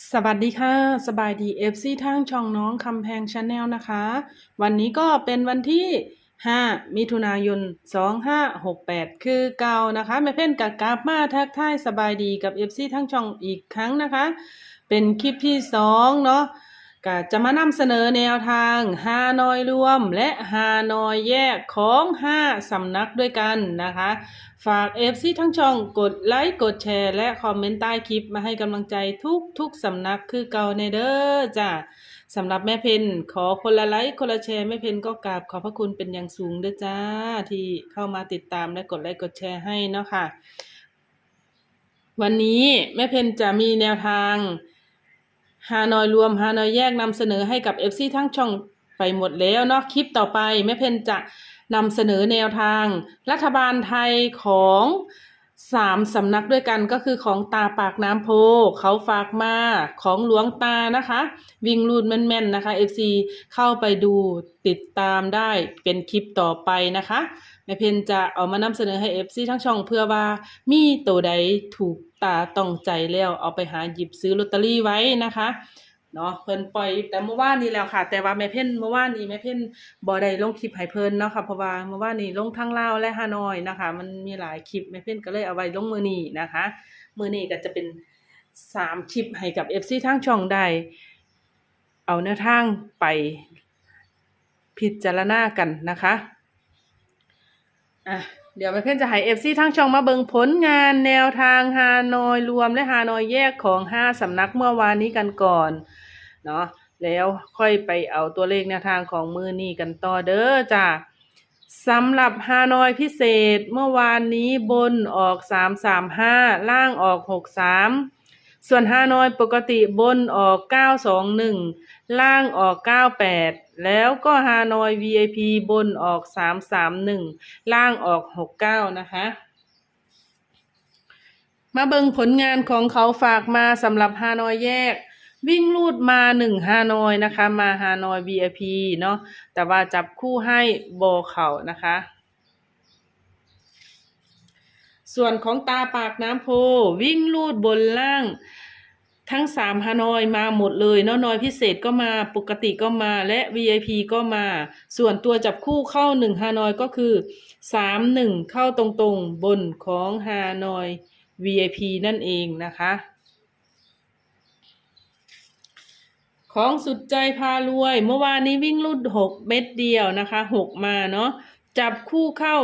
สวัสดีค่ะ สบายดีเอฟซีทางช่องน้องคำแพงชาแนลนะคะ วันนี้ก็เป็นวันที่ 5 มิถุนายน 2568 คือเก่านะคะแม่เพ่นกับกราบมาทักทายสบายดีกับเอฟซีทั้งช่องอีกครั้งนะคะ เป็นคลิปที่ 2 เนาะ ก็จะมานำเสนอแนวทางฮานอยรวม และฮานอยแยกของ 5 สำนักด้วยกันนะคะ ฝาก FC ทั้งช่องกดไลค์กดแชร์ และคอมเมนต์ใต้คลิปมาให้กำลังใจทุกทุกสำนักคือเกาในเด้อจ้าสำหรับแม่เพนขอคนละไลค์คนละแชร์แม่เพนก็กราบขอบพระคุณเป็นอย่างสูงเด้อจ้า ที่เข้ามาติดตามและกดไลค์กดแชร์ให้เนาะค่ะวันนี้แม่เพนจะมีแนวทาง ฮานอยรวมฮานอยแยกนำเสนอให้กับ FC ทั้งช่องไปหมดแล้วเนาะคลิปต่อไปแม่เพนจะนำเสนอแนวทาง รัฐบาลไทยของ สามสำนักด้วยกันก็คือของตาปากน้ำโพ เขาฝากมาของหลวงตานะคะ วิ่งรูดแม่นๆนะคะ FC เข้าไปดูติดตามได้เป็นคลิปต่อไปนะคะแม่เพนจะเอามานำเสนอให้ FC ทั้งช่องเพื่อว่ามีตัวใดถูกตาต้องใจแล้วเอาไปหาหยิบซื้อลอตเตอรี่ไว้นะคะ เนาะเพิ่นปล่อยแต่เมื่อวานนี้แล้วค่ะ แต่ว่าแม่เพ่นเมื่อวานนี้แม่เพ่นบ่ได้ลงคลิปให้เพิ่นเนาะค่ะเพราะว่าเมื่อวานนี้ลงทั้งลาวและฮานอยนะคะ มันมีหลายคลิปแม่เพ่นก็เลยเอาไว้ลงมือนี้นะคะ มือนี้ก็จะเป็นสามคลิปให้กับ FC ทั้งช่องได้เอาแนวทางไปพิจารณากันนะคะอะ เดี๋ยวแม่เพื่อนจะให้เอฟซีทั้งช่องมาเบิงผลงานแนวทางฮานอยรวมและฮานอยแยกของห้าสำนักเมื่อวานนี้กันก่อนเนาะแล้วค่อยไปเอาตัวเลขแนวทางของมือนี้กันต่อเด้อจ้าสำหรับฮานอยพิเศษเมื่อวานนี้บนออกสามสามห้าล่างออกหกสามส่วนฮานอยปกติบนออกเก้าสองหนึ่งล่างออก98แแล้วก็ฮานอย VIP บนออก331ล่างออก69นะคะมาเบิงผลงานของเขาฝากมาสำหรับฮานอยแยก วิ่งลูดมา1ฮานอยนะคะ มาฮานอย VIP เนาะแต่ว่าจับคู่ให้โบเขานะคะ ส่วนของตาปากน้ำโพวิ่งลูดบนล่าง ทั้งสามฮานอยมาหมดเลยเนาะนอยพิเศษก็มาปกติก็มาและ VIP ก็มา ส่วนตัวจับคู่เข้าหนึ่งฮานอยก็คือสามหนึ่งเข้าตรงๆบนของฮานอย VIP นั่นเองนะคะ ของสุดใจพารวย เมื่อวานนี้วิ่งรุ่นหกเม็ดเดียวนะคะหกมาเนาะจับคู่เข้า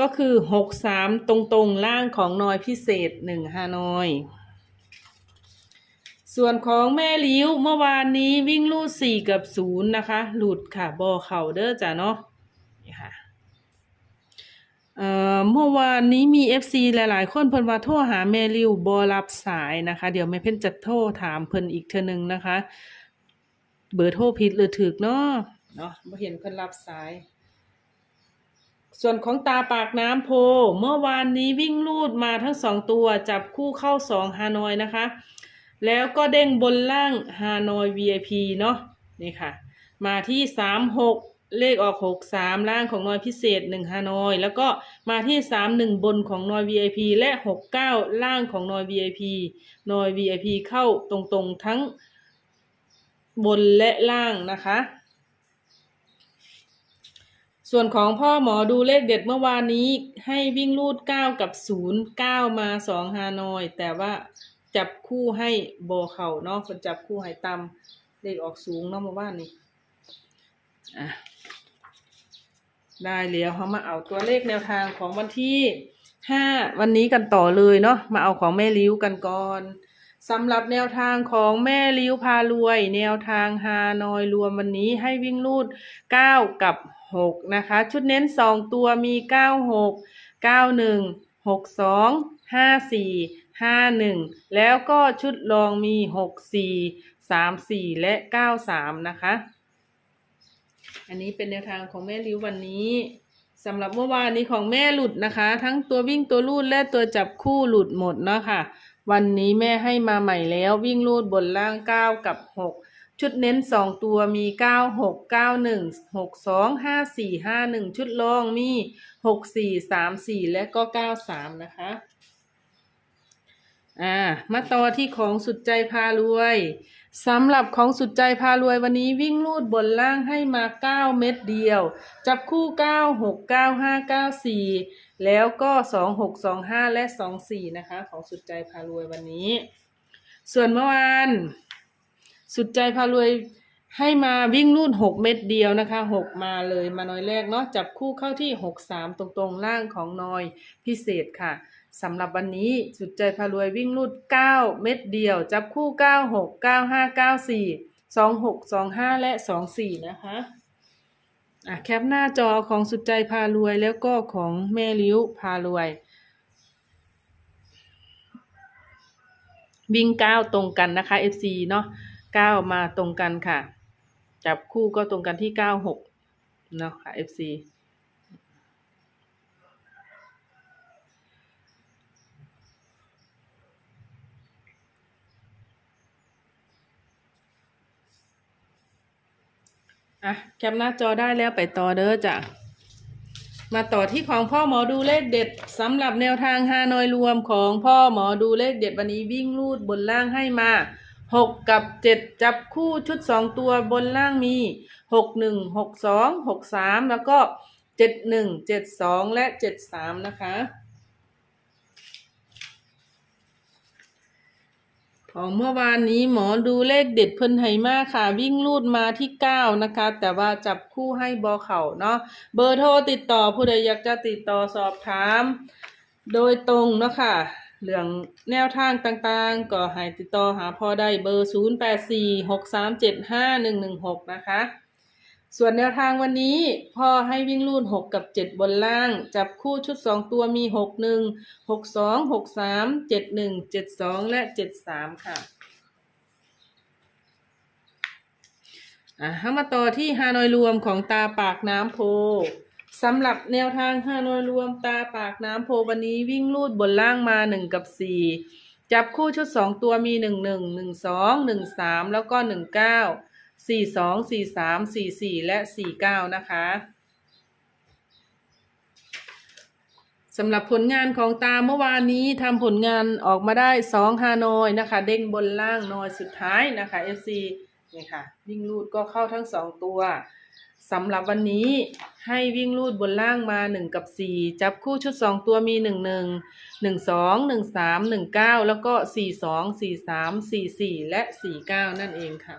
ก็คือหกสามตรงๆล่างของนอยพิเศษหนึ่งฮานอย ส่วนของแม่ลิ้วเมื่อวานนี้วิ่งลูดสี่กับศูนย์นะคะ หลุดค่ะบอเข่าเด้อจ้ะเนาะนี่ค่ะเอ่อเมื่อวานนี้มี FC หลาย ๆ คนเพิ่นว่าโทรหาแม่ลิ้วบอรับสายนะคะ เดี๋ยวแม่เพิ่นจะโทรถามเพิ่นอีกเทื่อนึงนะคะ เบอร์โทรผิดหรือถูกเนาะเนาะบ่เห็นเพิ่นรับสาย ส่วนของตาปากน้ำโพ เมื่อวานนี้วิ่งลูดมาทั้งสองตัวจับคู่เข้าสองฮานอยนะคะ แล้วก็เด้งบนล่างฮานอย VIP เนาะนี่ค่ะ มาที่สามหกเลขออกหกสามล่างของนอยพิเศษหนึ่งฮานอย แล้วก็มาที่สามหนึ่งบนของนอย VIP และหกเก้าล่างของนอย VIP นอย VIP เข้าตรงๆทั้งบนและล่างนะคะ ส่วนของพ่อหมอดูเลขเด็ดเมื่อวานนี้ให้วิ่งรูด 9 กับ 0 9 มา 2 ฮานอย แต่ว่า จับคู่ให้โบเข่าเนาะคนจับคู่ให้ต่ำเลขออกสูงเนาะเมื่านนี้อะได้แล้วเขามาเอาตัวเลขแนวทางของวันที่5วันนี้กันต่อเลยเนาะมาเอาของแม่ลิ้วกันก่อนสำหรับแนวทางของแม่ลิ้วพารวย แนวทางฮานอยรวมวันนี้ให้วิ่งรูด 9 กับ 6 นะคะ ชุดเน้น 2 ตัวมี 96 91 62 54 51แล้วก็ชุดรองมี64 34และ93นะคะ อันนี้เป็นแนวทางของแม่ริ้ววันนี้สำหรับเมื่อวานนี้ของแม่หลุดนะคะ ทั้งตัววิ่งตัวลูดและตัวจับคู่หลุดหมดเนาะค่ะ วันนี้แม่ให้มาใหม่แล้ววิ่งลูดบนล่าง9กับ6ชุดเน้น2ตัวมี9 6 9 1 6 2 5 4 5 1ชุดรองมี6 4 3 4และก็93นะคะ อ่ามาต่อที่ของสุดใจพารวยสำหรับของสุดใจพารวยวันนี้วิ่งลูดบนล่างให้มา9เม็ดเดียว จับคู่9 6 9 5 9 4แล้วก็2 6 2 5และ2 4นะคะ ของสุดใจพารวยวันนี้ ส่วนเมื่อวานสุดใจพารวย ให้มาวิ่งลูด6เม็ดเดียวนะคะ6มาเลยมาน้อยแรกเนาะจับคู่เข้าที่6 3ตรงๆล่างของนอยพิเศษค่ะสำหรับวันนี้สุดใจพารวยวิ่งรูด9เม็ดเดียว จับคู่9 6 9 5 9 4 2 6 2 5และ2 4นะคะอะแคปหน้าจอของสุดใจพารวยแล้วก็ของแม่ลิ้วพารวย วิ่ง9ตรงกันนะคะ FC เนาะ9มาตรงกันค่ะ จับคู่ก็ตรงกันที่9 6เนาะค่ะ FC อะแคปหน้าจอได้แล้วไปต่อเด้อจ้ะ มาต่อที่ของพ่อหมอดูเลขเด็ดสำหรับแนวทางฮานอยรวมของพ่อหมอดูเลขเด็ดวันนี้วิ่งลูดบนล่างให้มา หกกับเจ็ดจับคู่ชุดสองตัวบนล่างมีหกหนึ่งหกสองหกสามแล้วก็เจ็ดหนึ่งเจ็ดสองและเจ็ดสามนะคะ ของเมื่อวานนี้หมอดูเลขเด็ดเพิ่นไหมากค่ะ วิ่งลูดมาที่เก้านะคะ แต่ว่าจับคู่ให้บอเข่าเนาะเบอร์โทรติดต่อผู้ใดอยากจะติดต่อสอบถาม โดยตรงเนาะค่ะ เรื่องแนวทางต่างๆ ก็ให้ติดต่อหาพ่อได้เบอร์ 0 8 4 6 3 7 5 1 1 6 นะคะ ส่วนแนวทางวันนี้พ่อให้วิ่งลูด6กับ 7 บนล่าง จับคู่ชุด 2 ตัวมี 6 1 6 2 6 3 7 1 7 2 และ 7 3 ค่ะอะให้มาต่อที่ฮานอยรวมของตาปากน้ำโพ สำหรับแนวทางฮานอยรวมตาปากน้ำโพวันนี้วิ่งลูดบนล่างมา1กับ4จับคู่ชุด2ตัวมี1 1 1 2 1 3แล้วก็1 9 4 2 4 3 4 4และ4 9นะคะสำหรับผลงานของตาเมื่อวานนี้ทำผลงานออกมาได้2ฮานอยนะคะ เด้งบนล่างนอยสุดท้ายนะคะ FC นี่ค่ะวิ่งลูดก็เข้าทั้ง2ตัว สำหรับวันนี้ให้วิ่งลูดบนล่างมา 1 กับ 4 จับคู่ชุด 2 ตัวมี 1 1 1 2 1 3 1 9 แล้วก็ 4 2 4 3 4 4 และ 4 9 นั่นเองค่ะ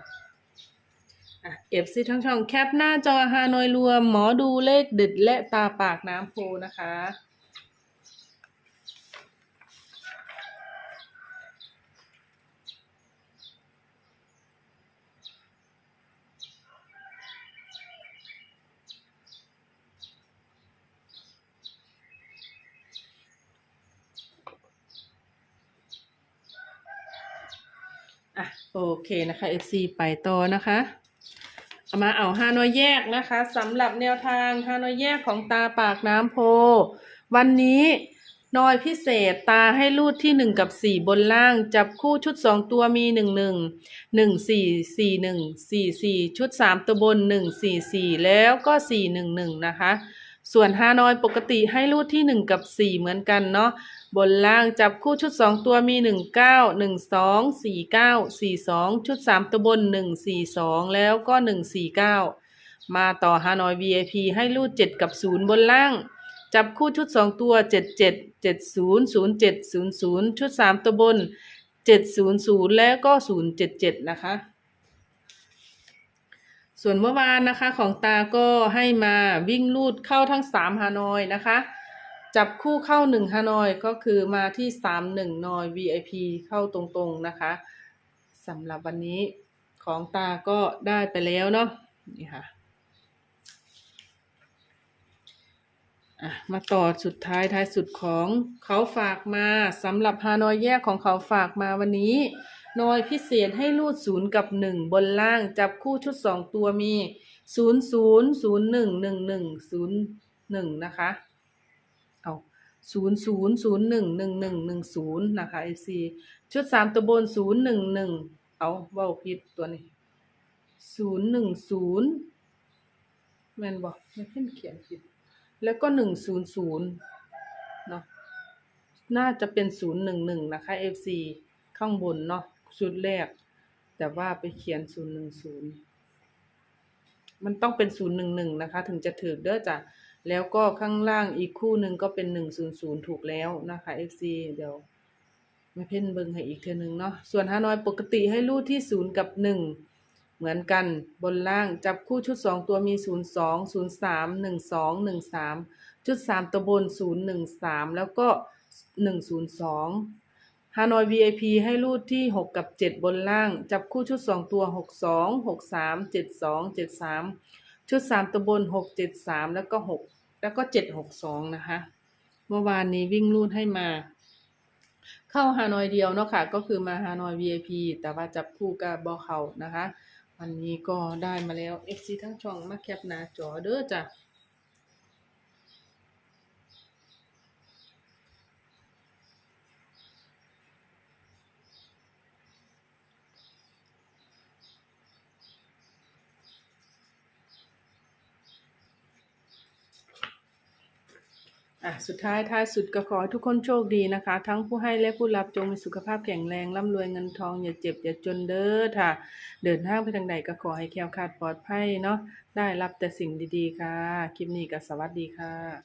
เอฟซีทั้งช่องแคปหน้าจอฮานอยรวม หมอดูเลขเด็ดและตาปากน้ำโพนะคะ อะ โอเคนะคะ FC ไปต่อนะคะเอามาเอาฮานอยแยกนะคะสำหรับแนวทางฮานอยแยกของตาปากน้ำโพ วันนี้นอยพิเศษตาให้รูดที่หนึ่งกับสี่บนล่าง จับคู่ชุดสองตัวมีหนึ่งหนึ่งหนึ่งสี่สี่หนึ่งสี่สี่ชุดสามตัวบนหนึ่งสี่สี่แล้วก็สี่หนึ่งหนึ่งนะคะ ส่วนฮานอยปกติให้รูดที่หนึ่งกับสี่เหมือนกันเนาะบนล่างจับคู่ชุดสองตัวมีหนึ่งเก้าหนึ่งสองสี่เก้าสี่สองชุดสามตัวบนหนึ่งสี่สองแล้วก็หนึ่งสี่เก้ามาต่อฮานอย VIP ให้รูดเจ็ดกับศูนย์บนล่าง จับคู่ชุดสองตัวเจ็ดเจ็ดเจ็ดศูนย์ศูนย์เจ็ดศูนย์ศูนย์ชุดสามตัวบนเจ็ดศูนย์ศูนย์แล้วก็ศูนย์เจ็ดเจ็ดนะคะ ส่วนเมื่อวานนะคะของตาก็ให้มาวิ่งลูดเข้าทั้งสามฮานอยนะคะ จับคู่เข้าหนึ่งฮานอยก็คือมาที่สามหนึ่งนอย VIP เข้าตรงๆนะคะสำหรับวันนี้ของตาก็ได้ไปแล้วเนาะนี่ค่ะอะมาต่อสุดท้ายท้ายสุดของเขาฝากมาสำหรับฮานอยแยกของเขาฝากมาวันนี้ นอยพิเศษให้รูดศูนย์กับหนึ่งบนล่างจับคู่ชุดสองตัวมีศูนย์ศูนย์ศูนย์หนึ่งหนึ่งหนึ่งศูนย์หนึ่งนะคะเอาศูนย์ศูนย์ศูนย์หนึ่งหนึ่งหนึ่งหนึ่งศูนย์นะคะไอซีชุดสามตัวบนศูนย์หนึ่งหนึ่งเอาเว้าผิดตัวนี้ศูนย์หนึ่งศูนย์แมนบอกไม่เพิ่นเขียนผิด แล้วก็หนึ่งศูนย์ศูนย์เนาะน่าจะเป็นศูนย์หนึ่งหนึ่งนะคะ FC ข้างบนเนาะ ชุดแรก แต่ว่าไปเขียนศูนย์หนึ่งศูนย์มันต้องเป็นศูนย์หนึ่งหนึ่งนะคะ ถึงจะถือเด้อจ้ะแล้วก็ข้างล่างอีกคู่หนึ่งก็เป็นหนึ่งศูนย์ศูนย์ถูกแล้วนะคะเอ FC เดี๋ยวไม่เพ่นเบิงให้อีกเทอนึงเนาะส่วนฮานอยปกติให้รูดที่ศูนย์กับหนึ่งเหมือนกันบนล่างจับคู่ชุดสองตัวมีศูนย์สองศูนย์สามหนึ่งสองหนึ่งสามชุดสามตัวบนศูนย์หนึ่งสามแล้วก็หนึ่งศูนย์สอง ฮานอย VIP ให้รูดที่ 6 กับ 7 บนล่าง จับคู่ชุด 2 ตัว 62 63 72 73 ชุด 3 ตัวบน 6 73 แล้วก็ 6 แล้วก็ 762 นะคะ เมื่อวานนี้วิ่งรูดให้มา เข้าฮานอยเดียวเนาะค่ะ ก็คือมาฮานอย VIP แต่ว่าจับคู่กับบอเขานะคะ วันนี้ก็ได้มาแล้ว FC ทั้งช่องมาแคปหน้าจอเด้อจ้ะ อะสุดท้ายท้ายสุดก็ขอให้ทุกคนโชคดีนะคะ ทั้งผู้ให้และผู้รับจงมีสุขภาพแข็งแรงร่ำรวยเงินทองอย่าเจ็บอย่าจนเด้อค่ะ เดินทางไปทางใดก็ขอให้แคล้วคลาดปลอดภัยเนาะได้รับแต่สิ่งดีๆค่ะ คลิปนี้ก็สวัสดีค่ะ